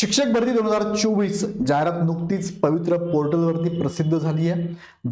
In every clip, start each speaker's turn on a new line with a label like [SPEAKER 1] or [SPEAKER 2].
[SPEAKER 1] शिक्षक भरती दोन हजार चोवीस जाहिरात नुकतीच पवित्र पोर्टलवरती प्रसिद्ध झाली आहे.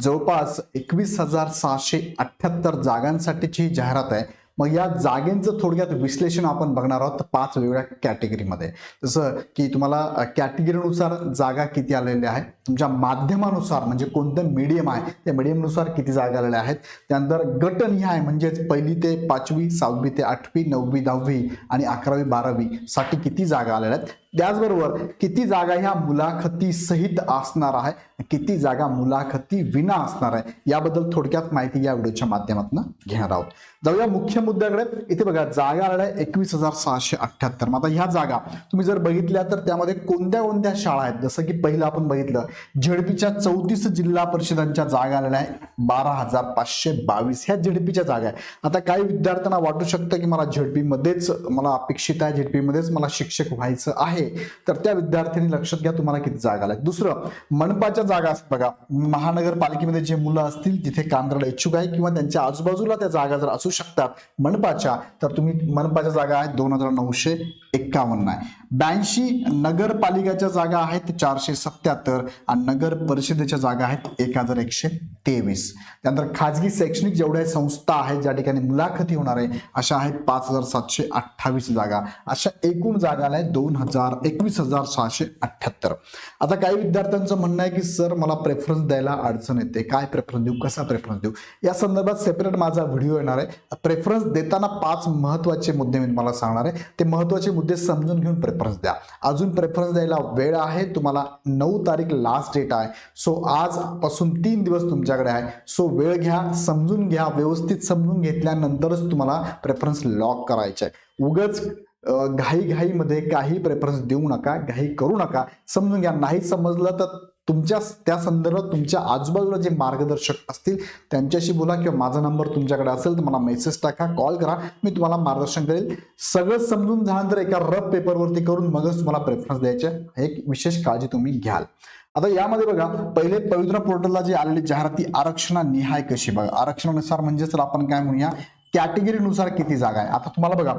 [SPEAKER 1] जवळपास एकवीस हजार सहाशे अठ्ठ्याहत्तर जागांसाठीची ही जाहिरात आहे. मग या जागेंचं थोडक्यात विश्लेषण आपण बघणार आहोत पाच वेगवेगळ्या कॅटेगरीमध्ये. जसं की तुम्हाला कॅटेगरीनुसार जागा किती आलेल्या आहेत तुमच्या माध्यमानुसार म्हणजे कोणतं मीडियम आहे त्या मीडियमनुसार किती जागा आलेल्या आहेत. त्यानंतर गटनिहाय म्हणजेच पहिली ते पाचवी सहावी ते आठवी नववी दहावी आणि अकरावी बारावी साठी किती जागा आलेल्या आहेत. त्याचबरोबर किती जागा ह्या मुलाखती सहित असणार आहे किती जागा मुलाखती विना असणार आहे याबद्दल थोडक्यात माहिती या व्हिडिओच्या माध्यमातून घेणार आहोत. जाऊया मुख्य मुद्द्याकडे. इथे बघा जागा आलेल्या आहे एकवीस हजार सहाशे अठ्ठ्याहत्तर. मग आता ह्या जागा तुम्ही जर बघितल्या तर त्यामध्ये कोणत्या कोणत्या शाळा आहेत? जसं की पहिलं आपण बघितलं झेडपीच्या चौतीस जिल्हा परिषदांच्या जागा आलेल्या आहे बारा हजार पाचशे बावीस ह्या झेडपीच्या जागा आहे. आता काही विद्यार्थ्यांना वाटू शकतं की मला झेडपीमध्येच मला अपेक्षित आहे झेडपीमध्येच मला शिक्षक व्हायचं आहे. तर त्या विद्यार्थ्यांनी लक्षात घ्या तुम्हाला किती जागा आल्या. दुसरं मनपाच्या जागा असतात बघा. महानगरपालिकेमध्ये जे मुलं असतील तिथे काम करायला इच्छुक आहे किंवा त्यांच्या आजूबाजूला त्या जागा जर असू शकतात मनपाच्या तर तुम्ही मनपाच्या जागा आहेत दोन हजार नऊशे एक्कावन्न आहे. ब्याऐंशी नगरपालिकेच्या जागा आहेत चारशे सत्याहत्तर आणि नगर परिषदेच्या जागा आहेत एक हजार एकशे तेवीस. त्यानंतर खाजगी शैक्षणिक जेवढ्या संस्था आहेत ज्या ठिकाणी मुलाखती होणार आहे अशा आहेत पाच हजार सातशे अठ्ठावीस जागा. अशा एकूण जागा आल्या आहेत दोन हजार एकवीस हजार सहाशे अठ्ठ्याहत्तर आता काही विद्यार्थ्यांचं म्हणणं आहे की सर मला प्रेफरन्स द्यायला अडचण येते. काय प्रेफरन्स देऊ? कसा प्रेफरन्स देऊ? या संदर्भात सेपरेट माझा व्हिडिओ येणार आहे. प्रेफरन्स देताना पाच महत्त्वाचे मुद्दे मी तुम्हाला सांगणार आहे. ते महत्त्वाचे मुद्दे समजून घेऊन प्रेफरन्स द्या. अजून प्रेफरन्स द्यायला वेळ आहे. तुम्हाला नऊ तारीख लास्ट डेट आहे. सो आजपासून तीन दिवस तुमच्या तुमच्याकडे आहे. सो वेळ घ्या समजून घ्या व्यवस्थित समजून घेतल्यानंतरच तुम्हाला प्रेफरन्स लॉक करायचे आहे. उगच घाई घाईमध्ये काही प्रेफरन्स देऊ नका घाई करू नका. समजून घ्या. नाही समजलं तर तुमच्या त्या संदर्भात तुमच्या आजूबाजूला जे मार्गदर्शक असतील त्यांच्याशी बोला किंवा माझा नंबर तुमच्याकडे असेल तर मला मेसेज टाका कॉल करा. मी तुम्हाला मार्गदर्शन करेल. सगळं समजून झाल्यानंतर एका रफ पेपरवरती करून मगच तुम्हाला प्रेफरन्स द्यायचे. एक विशेष काळजी तुम्ही घ्याल. आता यामध्ये बघा पहिले पवित्र पोर्टलला जे आलेली जाहिराती आरक्षणानिहाय कशी बघा. आरक्षणानुसार म्हणजे आपण काय म्हणूया? कॅटेगरीनुसार किती जागा आहे? आता तुम्हाला बघा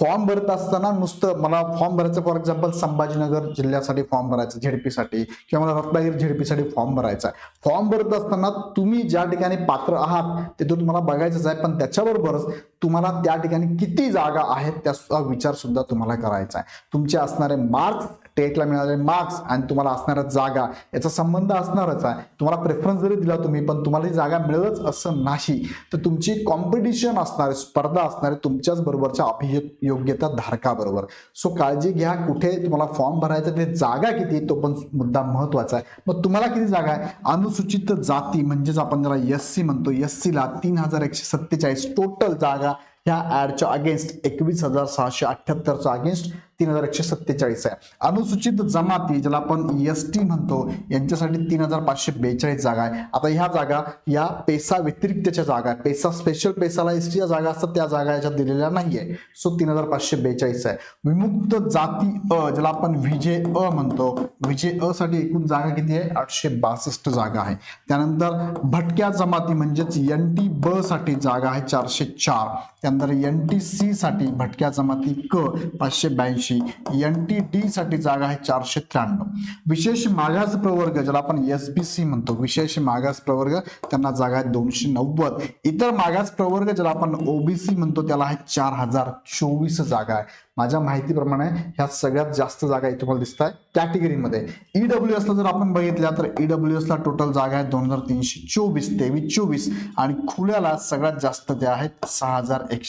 [SPEAKER 1] फॉर्म भरत असताना नुसतं मला फॉर्म भरायचं फॉर एक्झाम्पल संभाजीनगर जिल्ह्यासाठी फॉर्म भरायचं झेडपीसाठी किंवा मला रत्नागिरी झेडपीसाठी फॉर्म भरायचा आहे. फॉर्म भरत असताना तुम्ही ज्या ठिकाणी पात्र आहात ते तुम्हाला बघायचंच आहे पण त्याच्याबरोबरच तुम्हाला त्या ठिकाणी किती जागा आहेत त्याचा विचार सुद्धा तुम्हाला करायचा आहे. तुमचे असणारे मार्क्स टेटला मिळालेले मार्क्स आणि तुम्हाला असणारा जागा. याचा संबंध असणारच आहे. तुम्हाला प्रेफरन्स जरी दिला तुम्ही पण तुम्हाला ही जागा मिळेलच असं नाही. तर तुमची कॉम्पिटिशन असणार स्पर्धा असणार तुमच्याच बरोबरच्या अभियोग्यता धारकाबरोबर. सो काळजी घ्या. कुठे तुम्हाला फॉर्म भरायचा ते जागा किती तो पण मुद्दा महत्त्वाचा आहे. मग तुम्हाला किती जागा आहे? अनुसूचित जाती म्हणजेच आपण ज्याला एस सी म्हणतो एस सीला तीन हजार एकशे सत्तेचाळीस टोटल जागा ह्या ऍडच्या अगेन्स्ट एकवीस हजार सहाशे अठ्ठ्याहत्तरच्या अगेन्स्ट तीन हजार एकशे सत्तेचाळीस आहे. अनुसूचित जमाती ज्याला आपण एस टी म्हणतो यांच्यासाठी तीन हजार पाचशे बेचाळीस जागा आहे. आता ह्या जागा या पेसा व्यतिरिक्तच्या जागा आहे पेसा स्पेशल पेसाला एस टीच्या जागा असतात त्या जागा याच्यात दिलेल्या नाहीये. सो तीन हजार पाचशे बेचाळीस आहे. विमुक्त जाती अ ज्याला आपण विजे अ म्हणतो विजे अ साठी एकूण जागा किती आहे? आठशे बासष्ट जागा आहे. त्यानंतर भटक्या जमाती म्हणजेच एन टी ब साठी जागा आहे चारशे चार. त्यानंतर एन टी सी साठी भटक्या जमाती क पाचशे ब्याऐंशी. एन टी डी साठी जागा आहे चारशे त्र्याण्णव. विशेष मागास प्रवर्ग ज्याला आपण एस बी सी म्हणतो विशेष मागास प्रवर्ग त्यांना जागा आहे दोनशे नव्वद. इतर मागास प्रवर्ग ज्याला आपण ओबीसी म्हणतो त्याला आहे चार हजार चोवीस जागा आहे. माझ्या माहितीप्रमाणे ह्या सगळ्यात जास्त जागा इथे मला दिसत आहे कॅटेगरीमध्ये ईडब्ल्यू एसला जर आपण बघितल्या तर ईडब्ल्यू एसला टोटल जागा आहे दोन हजार तीनशे चोवीस तेवीस चोवीस. आणि खुल्याला सगळ्यात जास्त त्या आहेत सहा हजार एकशे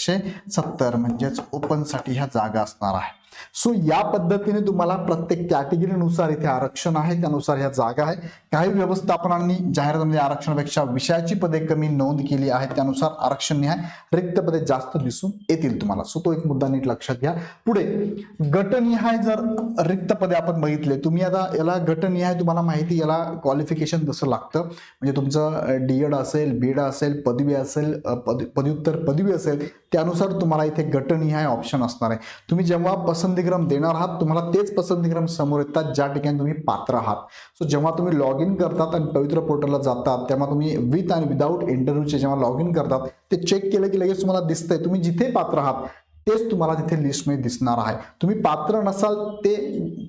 [SPEAKER 1] सत्तर म्हणजेच ओपनसाठी ह्या जागा असणार आहे. सो या पद्धतीने तुम्हाला प्रत्येक कॅटेगरीनुसार इथे आरक्षण आहे त्यानुसार ह्या जागा आहे. काही व्यवस्थापनांनी जाहिरातीमध्ये आरक्षणापेक्षा विषयाची पदे कमी नोंद केली आहे त्यानुसार आरक्षण निहाय रिक्त पदे जास्त दिसून येतील तुम्हाला. सो तो एक मुद्दा नीट लक्षात घ्या. पुढे गटनिहाय जर रिक्त पदे आपण बघितले तुम्ही आता याला गटनिहाय तुम्हाला माहिती याला क्वालिफिकेशन जसं लागतं. म्हणजे तुमचं डीएड असेल बीएड असेल पदवी असेल पद पदव्युत्तर पदवी असेल त्यानुसार तुम्हाला इथे गटनिहाय ऑप्शन असणार आहे. तुम्ही जेव्हा पसंतीक्रम देणार आहात तुम्हाला तेच पसंतीक्रम समोर येतात ज्या ठिकाणी तुम्ही पात्र आहात. सो जेव्हा तुम्ही लॉग इन करतात आणि पवित्र पोर्टलला जातात तेव्हा तुम्ही विथ आणि विदाऊट इंटरव्ह्यूचे जेव्हा लॉग इन करतात ते चेक केलं की लगेच तुम्हाला दिसतंय. तुम्ही जिथे पात्र आहात तेच तुम्हाला तिथे लिस्टमध्ये दिसणार आहे. तुम्ही पात्र नसाल ते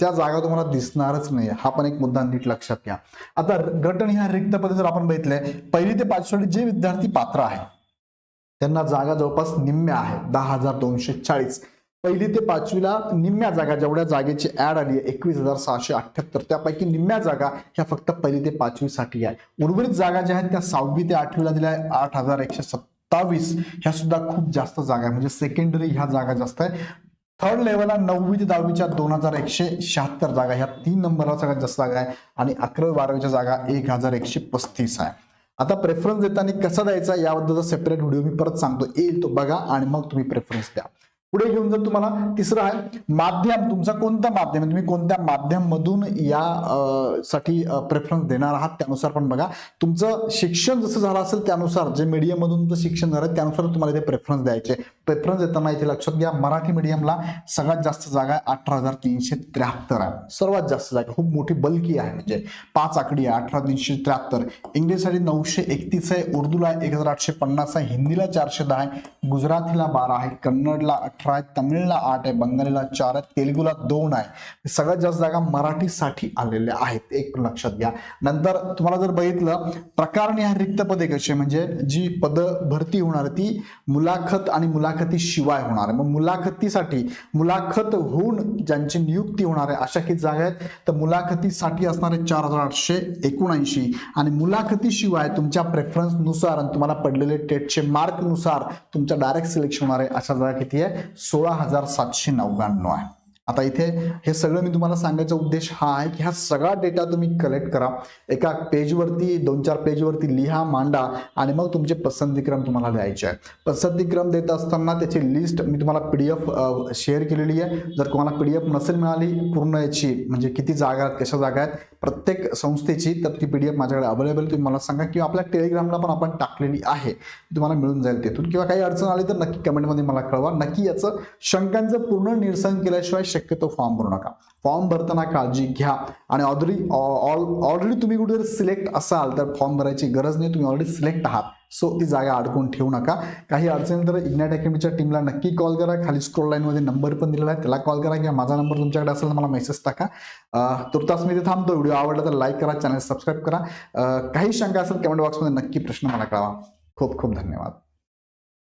[SPEAKER 1] त्या जागा तुम्हाला दिसणारच नाही. हा पण एक मुद्दा नीट लक्षात घ्या. आता गट ह्या रिक्त पदे जर आपण बघितलंय पहिली ते पाचवीसाठी जे विद्यार्थी पात्र आहे त्यांना जागा जवळपास निम्म्या आहे दहा हजार दोनशे चाळीस. पहिली ते पाचवीला निम्म्या जागा जेवढ्या जागेची ऍड आली आहे एकवीस हजार सहाशे अठ्ठ्याहत्तर. त्यापैकी निम्म्या जागा ह्या फक्त पहिली ते पाचवीसाठी आहे. उर्वरित जागा ज्या आहेत त्या सहावी ते आठवीला दिल्या आहे आठ हजार एकशे सत्तावीस. ह्या सुद्धा खूप जास्त जागा आहे. म्हणजे सेकंडरी ह्या जागा जास्त आहे. थर्ड लेवलला नववी ते दहावीच्या दोन हजार एकशे शहात्तर जागा ह्या तीन नंबरला सगळ्यात जास्त जागा आहे. आणि अकरावी बारावीच्या जागा एक हजार एकशे पस्तीस आहे. आता प्रेफरन्स देताना कसा द्यायचा? याबद्दलचा सेपरेट व्हिडिओ मी परत सांगतो. येईल तो बघा आणि मग तुम्ही प्रेफरन्स द्या. पुढे घेऊन जर तुम्हाला तिसरं आहे माध्यम. तुमचा कोणतं माध्यम आहे? तुम्ही कोणत्या माध्यम मधून या साठी प्रेफरन्स देणार आहात? त्यानुसार पण बघा. तुमचं शिक्षण जसं झालं असेल त्यानुसार जे मीडियम मधून तुमचं शिक्षण झालं त्यानुसार तुम्हाला इथे प्रेफरन्स द्यायचे. प्रेफरन्स देताना इथे लक्षात घ्या. मराठी मीडियमला सगळ्यात जास्त जागा आहे अठरा हजार तीनशे त्र्याहत्तर. आहे सर्वात जास्त जागा खूप मोठी बल्की आहे. म्हणजे पाच आकडी आहे अठरा तीनशे त्र्याहत्तर. इंग्लिशसाठी नऊशे एकतीस आहे उर्दूला एक हजार आठशे पन्नास आहे हिंदीला चारशे दहा आहे गुजरातीला बारा आहे कन्नडला अठरा आहे तमिळला आठ आहे बंगालीला चार आहे तेलुगूला दोन आहे. सगळ्यात जास्त जागा मराठीसाठी आलेल्या आहेत. एक लक्षात घ्या. नंतर तुम्हाला जर बघितलं प्रकारने ह्या रिक्त पदे कशी म्हणजे जी पद भरती होणार ती मुलाखत आणि मुलाखत शिवाय होणार. आहे मग मुलाखतीसाठी मुलाखत होऊन ज्यांची नियुक्ती होणार आहे अशा काही जागा आहेत? तर मुलाखतीसाठी असणारे चार हजार आठशे एकोणऐंशी आणि मुलाखतीशिवाय तुमच्या प्रेफरन्सनुसार आणि तुम्हाला पडलेले टेटचे मार्कनुसार तुमच्या डायरेक्ट सिलेक्शन होणार आहे अशा जागा किती आहे? सोळा हजार सातशे नव्याण्णव आहे. आता इथे हे सगळं मी तुम्हाला सांगायचा उद्देश हा आहे की हा सगळा डेटा तुम्ही कलेक्ट करा. एका पेजवरती दोन चार पेजवरती लिहा मांडा आणि मग तुमचे पसंतीक्रम तुम्हाला द्यायचे आहे पसंतीक्रम देत असताना त्याची लिस्ट मी तुम्हाला पी डी एफ शेअर केलेली आहे. जर तुम्हाला पी डी एफ नसेल मिळाली पूर्ण याची म्हणजे किती जागा आहेत कशा जागा आहेत प्रत्येक संस्थेची तर ती पी डी एफ माझ्याकडे अवेलेबल तुम्ही मला सांगा किंवा आपल्या टेलिग्रामला पण आपण टाकलेली आहे. तुम्हाला मिळून जाईल तिथून. किंवा काही अडचण आली तर नक्की कमेंटमध्ये मला कळवा. नक्की याचं शंकांचं पूर्ण निरसन केल्याशिवाय शक्यतो फॉर्म भरू नका. फॉर्म भरताना काळजी घ्या. आणि ऑलरेडी ऑलरेडी तुम्ही कुठेतरी सिलेक्ट असाल तर फॉर्म भरायची गरज नाही. तुम्ही ऑलरेडी सिलेक्ट आहात. सो ती जागा अडकून ठेवू नका. काही अडचणी तर इग्नाइट अकॅडमीच्या टीमला नक्की कॉल करा. खाली स्क्रोल लाईनमध्ये नंबर पण दिलेला आहे. त्याला कॉल करा किंवा माझा नंबर तुमच्याकडे असेल तर मला मेसेज टाका. तुर्तास मी ते थांबतो. व्हिडिओ आवडला तर लाईक करा चॅनल सबस्क्राईब करा. काही शंका असेल कमेंट बॉक्समध्ये नक्की प्रश्न मला कळवा. खूप खूप धन्यवाद.